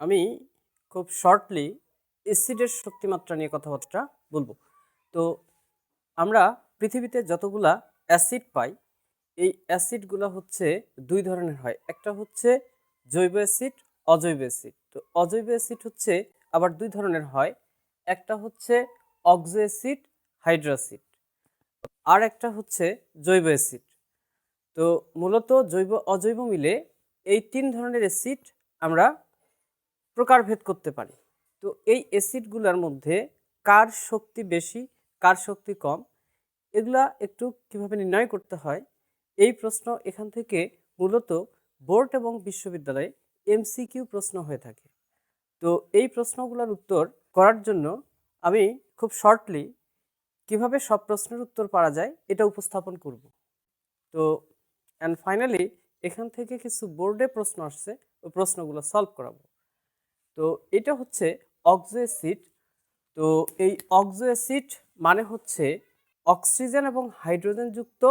আমি খুব শর্টলি অ্যাসিডের শক্তিমাত্রা নিয়ে কথাবার্তা বলব। তো আমরা পৃথিবীতে যতগুলা অ্যাসিড পাই, এই অ্যাসিডগুলো হচ্ছে দুই ধরনের হয়। একটা হচ্ছে জৈব অ্যাসিড অজৈব অ্যাসিড তো অজৈব অ্যাসিড হচ্ছে আবার দুই ধরনের হয়। একটা হচ্ছে অক্সো অ্যাসিড হাইড্রোসিড আর একটা হচ্ছে জৈব অ্যাসিড তো মূলত জৈব, অজৈব মিলে এই তিন ধরনের অ্যাসিড আমরা প্রকারভেদ করতে পারি। তো এই অ্যাসিডগুলোর মধ্যে কার শক্তি বেশি, কার শক্তি কম, এগুলা একটু কীভাবে নির্ণয় করতে হয়? এই প্রশ্ন এখান থেকে মূলত বোর্ড এবং বিশ্ববিদ্যালয়ে এমসিকিউ প্রশ্ন হয়ে থাকে। তো এই প্রশ্নগুলোর উত্তর করার জন্য আমি খুব শর্টলি কীভাবে সব প্রশ্নের উত্তর পারা যায় এটা উপস্থাপন করব। তো অ্যান্ড ফাইনালি এখান থেকে কিছু বোর্ডে প্রশ্ন আসছে ওই প্রশ্নগুলো সলভ করাবো। তো এটা হচ্ছে অক্সো অ্যাসিড। তো এই অক্সো অ্যাসিড মানে হচ্ছে অক্সিজেন এবং হাইড্রোজেন যুক্ত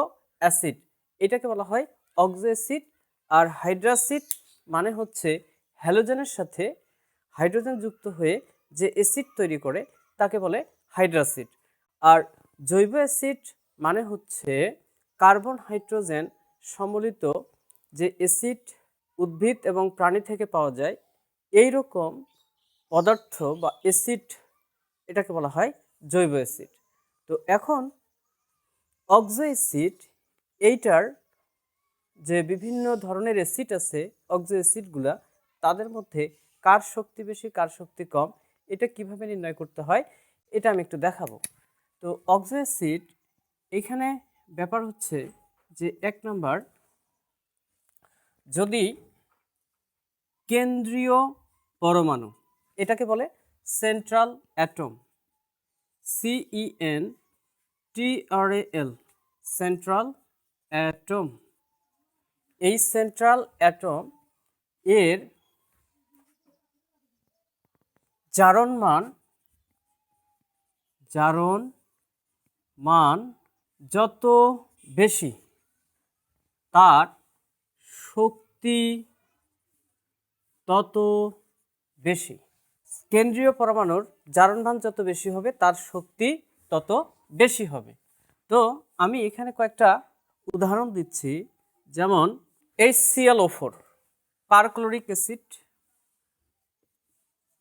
অ্যাসিড। এটাকে বলা হয় অক্সো অ্যাসিড। আর হাইড্রাসিড মানে হচ্ছে হ্যালোজেনের সাথে হাইড্রোজেন যুক্ত হয়ে যে অ্যাসিড তৈরি করে, তাকে বলে হাইড্রাসিড আর জৈব অ্যাসিড মানে হচ্ছে কার্বন হাইড্রোজেন সম্মিলিত যে অ্যাসিড উদ্ভিদ এবং প্রাণী থেকে পাওয়া যায় এই রকম পদার্থ বা অ্যাসিড এটাকে বলা হয় জৈব অ্যাসিড তো এখন অক্সো অ্যাসিড এইটার যে বিভিন্ন ধরনের অ্যাসিড আছে, অক্সো অ্যাসিডগুলা তাদের মধ্যে কার শক্তি বেশি, কার শক্তি কম, এটা কীভাবে নির্ণয় করতে হয়, এটা আমি একটু দেখাবো। তো অক্সো অ্যাসিড এখানে ব্যাপার হচ্ছে যে এক নাম্বার, যদি কেন্দ্রীয় পরমাণু। এটাকে বলে central atom. C E N T R L central atom. এই সেন্ট্রাল অ্যাটম এর জারণ মান জারণ মান যত বেশি, তার শক্তি তত বেশি। কেন্দ্রীয় পরমাণুর জারণভান যত বেশি হবে, তার শক্তি তত বেশি হবে। তো আমি এখানে কয়েকটা উদাহরণ দিচ্ছি। যেমন H C L O four perchloric acid.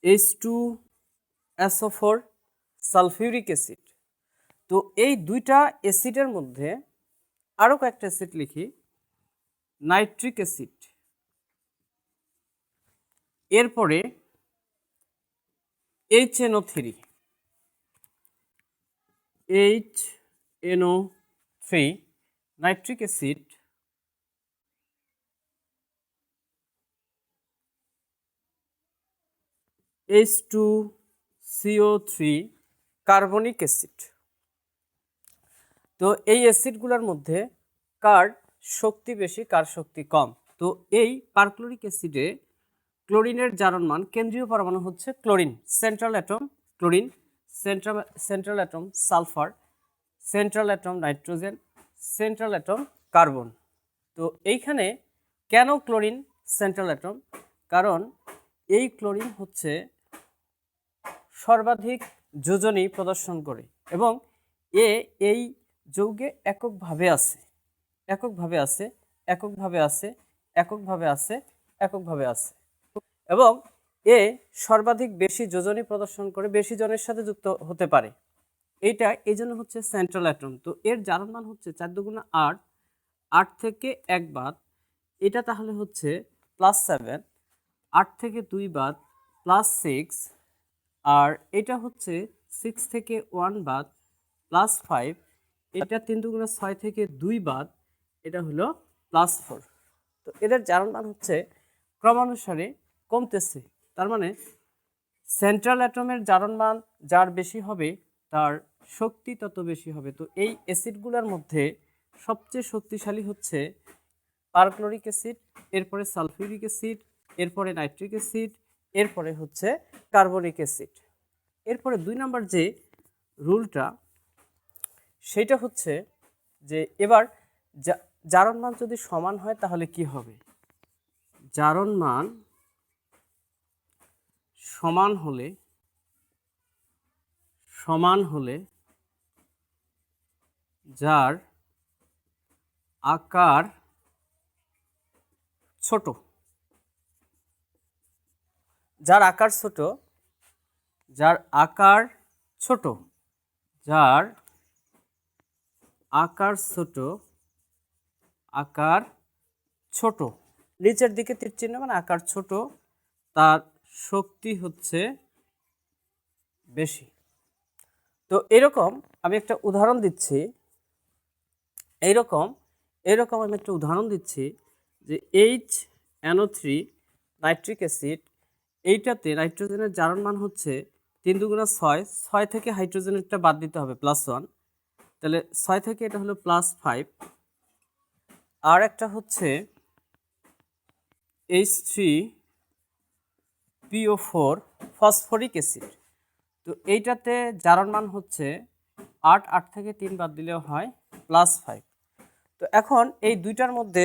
H two S O four sulphuric acid. তো এই দুইটা অ্যাসিডের মধ্যে আরও কয়েকটা অ্যাসিড লিখি। Nitric acid. এরপরে H N O three H N O three nitric acid H two C O three carbonic acid তো এই অ্যাসিডগুলোর মধ্যে কার শক্তি বেশি, কার শক্তি কম? তো এই পারক্লোরিক অ্যাসিডে ক্লোরিনের জারণ মান কেন্দ্রীয় পরমাণু হচ্ছে chlorine central atom chlorine central central atom sulphur central atom nitrogen central atom carbon তো এইখানে কেন ক্লোরিন সেন্ট্রাল অ্যাটম কারণ এই ক্লোরিন হচ্ছে সর্বাধিক যোজনী প্রদর্শন করে এবং এ এই যৌগে এককভাবে আছে এককভাবে আছে এককভাবে আছে এককভাবে আছে এককভাবে আছে। এবং এ সর্বাধিক বেশি যোজনী প্রদর্শন করে বেশি জনের সাথে যুক্ত হতে পারে। এটা এই জন্য হচ্ছে সেন্ট্রাল অ্যাটম তো এর জারণ মান হচ্ছে চার দুগুণা আট আট থেকে এক বাদ। এটা তাহলে হচ্ছে প্লাস সেভেন আট থেকে দুই বাদ প্লাস সিক্স আর এটা হচ্ছে সিক্স থেকে ওয়ান বাদ প্লাস ফাইভ এটা তিন দুগুণা ছয় থেকে দুই বাদ, এটা হলো প্লাস ফোর তো এদের জারণ মান হচ্ছে ক্রমানুসারে কমতেছে। তার মানে সেন্ট্রাল অ্যাটমের জারণ মান যার বেশি হবে, তার শক্তি তত বেশি হবে। তো এই অ্যাসিডগুলোর মধ্যে সবচেয়ে শক্তিশালী হচ্ছে পারক্লোরিক অ্যাসিড এরপরে সালফিউরিক অ্যাসিড এরপরে নাইট্রিক অ্যাসিড এরপরে হচ্ছে কার্বনিক অ্যাসিড এরপরে দুই নম্বর যে রুলটা, সেটা হচ্ছে যে এবার জারণ মান যদি সমান হয় তাহলে কি হবে? জারণ মান সমান হলে সমান হলে যার আকার ছোট, যার আকার ছোট, যার আকার ছোট, যার আকার ছোট আকার ছোট। নিচের দিকে তীর চিহ্ন মানে আকার ছোট, তার শক্তি হচ্ছে বেশি। তো এরকম আমি একটা উদাহরণ দিচ্ছি। এইরকম এরকম আমি একটা উদাহরণ দিচ্ছি যে H N O three nitric acid এইটাতে নাইট্রোজেনের জারণ মান হচ্ছে তিন দুগুণা ছয় ছয় থেকে হাইড্রোজেনেরটা বাদ দিতে হবে প্লাস ওয়ান তাহলে ছয় থেকে এটা হলো প্লাস ফাইভ আর একটা হচ্ছে H three P O four phosphoric acid তো এইটাতে জারণ মান হচ্ছে আট আট থেকে তিন বাদ দিলেও হয় প্লাস ফাইভ তো এখন এই দুইটার মধ্যে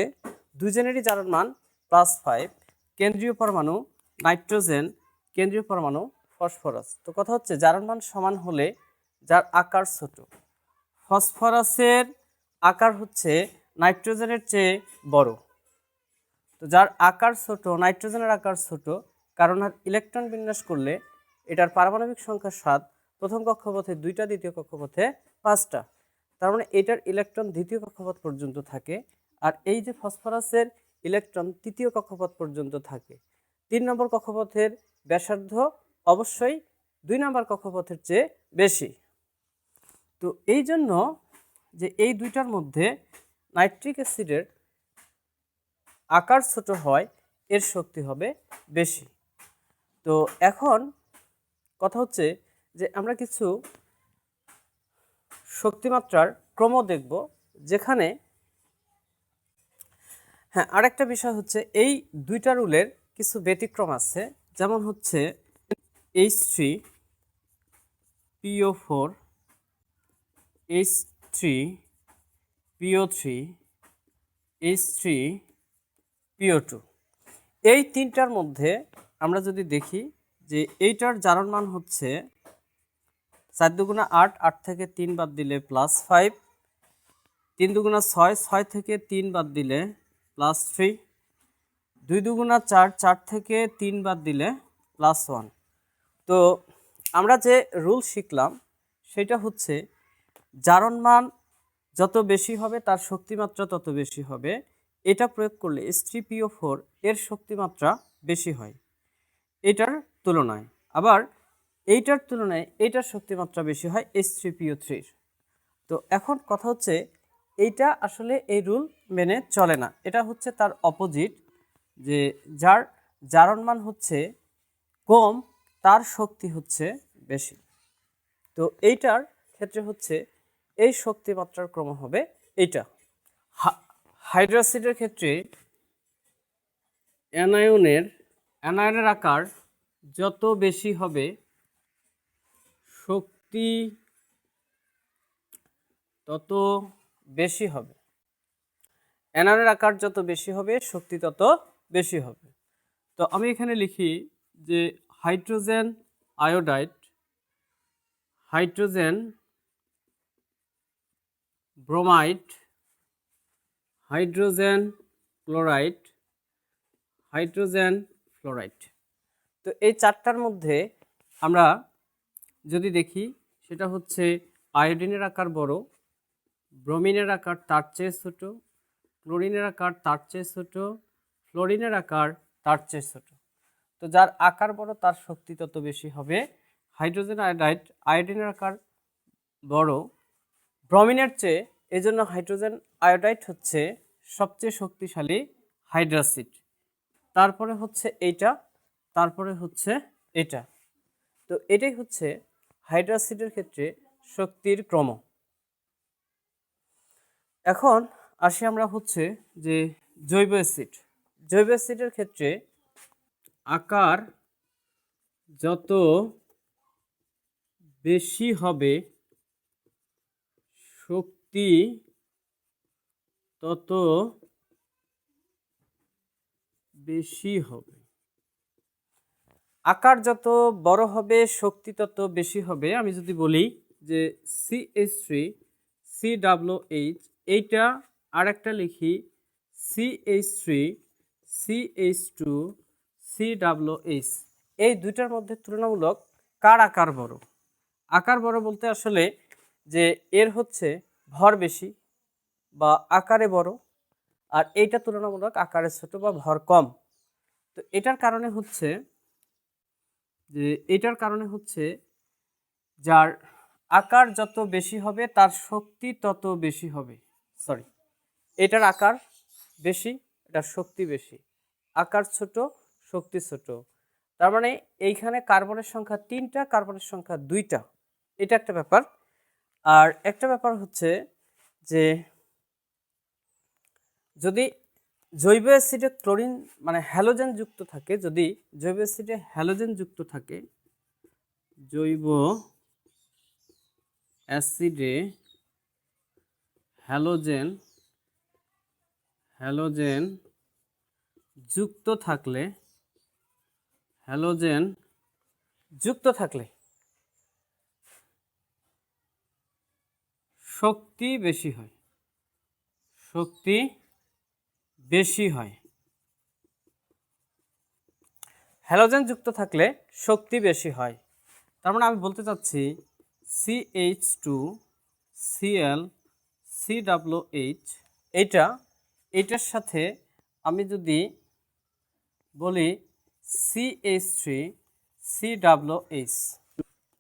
দুজনেরই জারণ মান প্লাস ফাইভ কেন্দ্রীয় পরমাণু নাইট্রোজেন, কেন্দ্রীয় পরমাণু ফসফরাস। তো কথা হচ্ছে জারণ মান সমান হলে যার আকার ছোট। ফসফরাসের আকার হচ্ছে নাইট্রোজেনের চেয়ে বড়। তো যার আকার ছোট, নাইট্রোজেনের আকার ছোট কারণ আর ইলেকট্রন বিন্যাস করলে এটার পারমাণবিক সংখ্যা সাত, প্রথম কক্ষপথে দুইটা, দ্বিতীয় কক্ষপথে পাঁচটা। তার মানে এটার ইলেকট্রন দ্বিতীয় কক্ষপথ পর্যন্ত থাকে আর এই যে ফসফরাসের ইলেকট্রন তৃতীয় কক্ষপথ পর্যন্ত থাকে। তিন নম্বর কক্ষপথের ব্যাসার্ধ অবশ্যই দুই নম্বর কক্ষপথের চেয়ে বেশি। তো এই জন্য যে এই দুইটার মধ্যে নাইট্রিক অ্যাসিডের আকার ছোট হয়, এর শক্তি হবে বেশি। তো এখন কথা হচ্ছে যে আমরা কিছু শক্তিমাত্রার ক্রম দেখব যেখানে হ্যাঁ আরেকটা বিষয় হচ্ছে এই দুইটা রুলের কিছু ব্যতিক্রম আছে। যেমন হচ্ছে H three P O four H three P O three H three P O two এই তিনটার মধ্যে আমরা যদি দেখি যে এইটার জারণ মান হচ্ছে চার দুগুণা আট আট থেকে তিন বাদ দিলে প্লাস ফাইভ তিন দুগুণা ছয় ছয় থেকে তিন বাদ দিলে প্লাস থ্রি দুই দুগুণা চার চার থেকে তিন বাদ দিলে প্লাস ওয়ান তো আমরা যে রুল শিখলাম, সেটা হচ্ছে জারণ মান যত বেশি হবে, তার শক্তিমাত্রা তত বেশি হবে। এটা প্রয়োগ করলে এস ফোর এর শক্তিমাত্রা বেশি হয়। এটার তুলনায়। আবার এইটার তুলনায় এইটার শক্তিমাত্রা বেশি হয় এস থ্রি পিও থ্রির তো এখন কথা হচ্ছে, এইটা আসলে এই রুল মেনে চলে না। এটা হচ্ছে তার অপোজিট যে যার জারণ মান হচ্ছে কম, তার শক্তি হচ্ছে বেশি। তো এইটার ক্ষেত্রে হচ্ছে এই শক্তিমাত্রার ক্রম হবে এইটা। হাইড্রোসিডের ক্ষেত্রে অ্যানায়নের অ্যানায়নের আকার যত বেশি হবে, শক্তি তত বেশি হবে। অ্যানায়নের আকার যত বেশি হবে, শক্তি তত বেশি হবে। তো আমি এখানে লিখি যে hydrogen iodide, hydrogen bromide, hydrogen chloride, hydrogen fluoride তো এই চারটার মধ্যে আমরা যদি দেখি, সেটা হচ্ছে আয়োডিনের আকার বড়, ব্রোমিনের আকার তার চেয়ে ছোটো, ক্লোরিনের আকার তার চেয়ে ছোটো, ফ্লোরিনের আকার তার চেয়ে ছোটো। তো যার আকার বড়, তার শক্তি তত বেশি হবে। হাইড্রোজেন আয়োডাইড, আয়োডিনের আকার বড়, ব্রমিনের চেয়ে এই জন্য হাইড্রোজেন আয়োডাইড হচ্ছে সবচেয়ে শক্তিশালী হাইড্রাসিড। তারপরে হচ্ছে এইটা, তারপরে হচ্ছে এটা। তো এটাই হচ্ছে হাইড্রাসিডের ক্ষেত্রে শক্তির ক্রম। এখন আসি আমরা হচ্ছে যে জৈব অ্যাসিড। জৈব অ্যাসিডের ক্ষেত্রে আকার যত বেশি হবে, শক্তি তত বেশি হবে। আকার যত বড় হবে, শক্তি তত বেশি হবে। আমি যদি বলি যে C H three C double H এইটা আর একটা লিখি C H three C H two C double H এই দুইটার মধ্যে তুলনামূলক কার আকার বড়? আকার বড় বলতে আসলে যে এর হচ্ছে ভর বেশি বা আকারে বড় আর এইটা তুলনামূলক আকারে ছোট বা ভর কম। তো এটার কারণে হচ্ছে যে, এটার কারণে হচ্ছে যার আকার যত বেশি হবে, তার শক্তি তত বেশি হবে। সরি এটার আকার বেশি, এটার শক্তি বেশি। আকার ছোট, শক্তি ছোট। তার মানে এইখানে কার্বনের সংখ্যা তিনটা, কার্বনের সংখ্যা দুইটা। এটা একটা ব্যাপার। আর একটা ব্যাপার হচ্ছে যে যদি জৈব অ্যাসিডে ক্লোরিন মানে হ্যালোজেন যুক্ত থাকে, যদি জৈব অ্যাসিডে হ্যালোজেন যুক্ত থাকে, জৈব অ্যাসিডে হ্যালোজেন হ্যালোজেন যুক্ত থাকলে, হ্যালোজেন যুক্ত থাকলে শক্তি বেশি হয়। শক্তি বেশি হয়। হ্যালোজেন যুক্ত থাকলে শক্তি বেশি হয়। তার মানে আমি বলতে চাচ্ছি C H two C L H এইটা এইটার সাথে আমি যদি বলি C H three H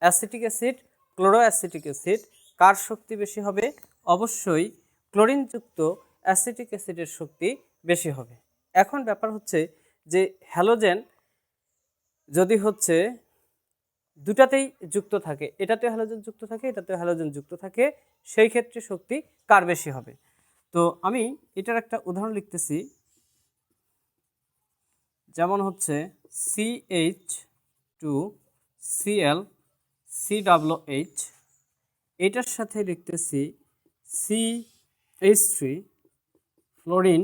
acetic acid, chloro acetic acid, কার শক্তি বেশি হবে? অবশ্যই ক্লোরিনযুক্ত অ্যাসিটিক অ্যাসিডের শক্তি বেশি হবে। এখন ব্যাপার হচ্ছে যে হ্যালোজেন যদি হচ্ছে, দুটাতেই যুক্ত থাকে। এটাতে হ্যালোজেন যুক্ত থাকে, এটাতে হ্যালোজেন যুক্ত থাকে, সেই ক্ষেত্রে শক্তি কার বেশি হবে? তো আমি এটার একটা উদাহরণ লিখতেছি। যেমন হচ্ছে C H two C L H এটার সাথে লিখতেছি C H three fluorine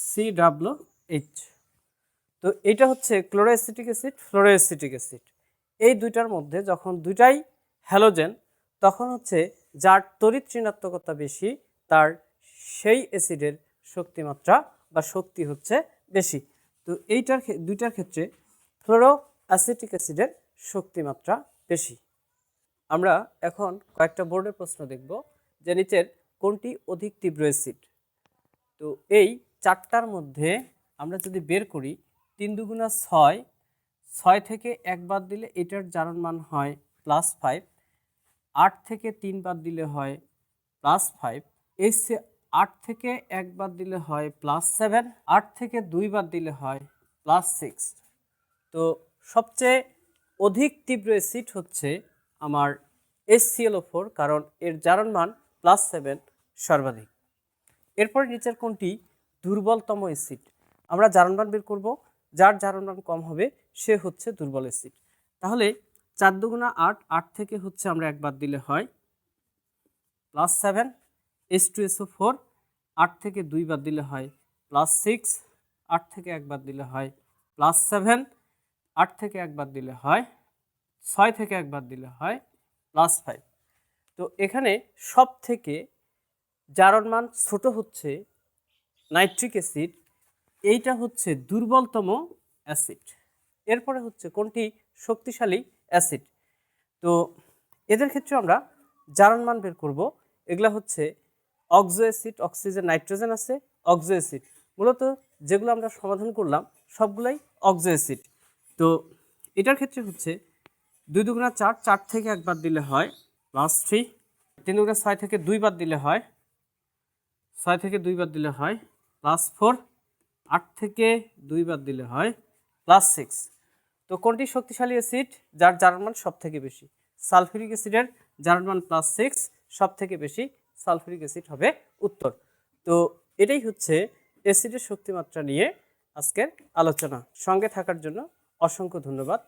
C double H তো এটা হচ্ছে ক্লোরোঅ্যাসিটিক অ্যাসিড ফ্লোরোঅ্যাসিটিক অ্যাসিড। এই দুইটার মধ্যে যখন দুইটাই হ্যালোজেন, তখন হচ্ছে যার তড়িৎ ঋণাত্মকতা বেশি, তার সেই অ্যাসিডের শক্তিমাত্রা বা শক্তি হচ্ছে বেশি। তো এইটার দুইটার ক্ষেত্রে ফ্লোরো অ্যাসিটিক অ্যাসিডের শক্তিমাত্রা বেশি। আমরা এখন কয়েকটা বোর্ডের প্রশ্ন দেখব যে নিচের কোনটি অধিক তীব্র অ্যাসিড। তো এই চারটার মধ্যে আমরা যদি বের করি, তিন দুগুণা ছয় ছয় থেকে এক বাদ দিলে এটার জারণ মান হয় প্লাস ফাইভ আট থেকে তিন বাদ দিলে হয় প্লাস ফাইভ এই সে- আট থেকে এক বাদ দিলে হয় প্লাস সেভেন আট থেকে দুই বাদ দিলে হয় প্লাস সিক্স তো সবচেয়ে অধিক তীব্র অ্যাসিড হচ্ছে আমার এসসিএলও ফোর কারণ এর জারণ মান প্লাস সেভেন সর্বাধিক। এরপর নিচের কোনটি? দুর্বলতম অ্যাসিড আমরা জারণমান বের করব, যার জারণমান কম হবে, সে হচ্ছে দুর্বল অ্যাসিড তাহলে চার দুগুণা আট আট থেকে হচ্ছে আমরা একবার দিলে হয় plus seven S two S O four আট থেকে দুই বাদ দিলে হয় প্লাস সিক্স আট থেকে একবার দিলে হয় প্লাস সেভেন আট থেকে একবার দিলে হয় ছয় থেকে একবার দিলে হয় প্লাস ফাইভ তো এখানে সব থেকে জারণ মান ছোট হচ্ছে নাইট্রিক অ্যাসিড, এইটা হচ্ছে দুর্বলতম অ্যাসিড। এরপরে হচ্ছে কোনটি? শক্তিশালী অ্যাসিড। তো এদের ক্ষেত্রে আমরা জারণ মান বের করব। এগুলা হচ্ছে অক্সো অ্যাসিড, অক্সিজেন, নাইট্রোজেন আছে, অক্সো অ্যাসিড। মূলত যেগুলো আমরা সমাধান করলাম, সবগুলাই অক্সো অ্যাসিড। তো এটার ক্ষেত্রে হচ্ছে দুই দুগুণা চার চার থেকে একবার দিলে হয় প্লাস থ্রি তিন দুগুণা ছয় থেকে দুইবার দিলে হয়, ছয় থেকে দুইবার দিলে হয় প্লাস ফোর আট থেকে দুইবার দিলে হয় প্লাস সিক্স তো কোনটি শক্তিশালী অ্যাসিড যার জার্মান সব থেকে বেশি। সালফিউরিক অ্যাসিডের জার্মান প্লাস সিক্স সব থেকে বেশি সালফিউরিক অ্যাসিড হবে উত্তর। তো এটাই হচ্ছে অ্যাসিডের শক্তিমাত্রা নিয়ে আজকের আলোচনা। সঙ্গে থাকার জন্য অসংখ্য ধন্যবাদ।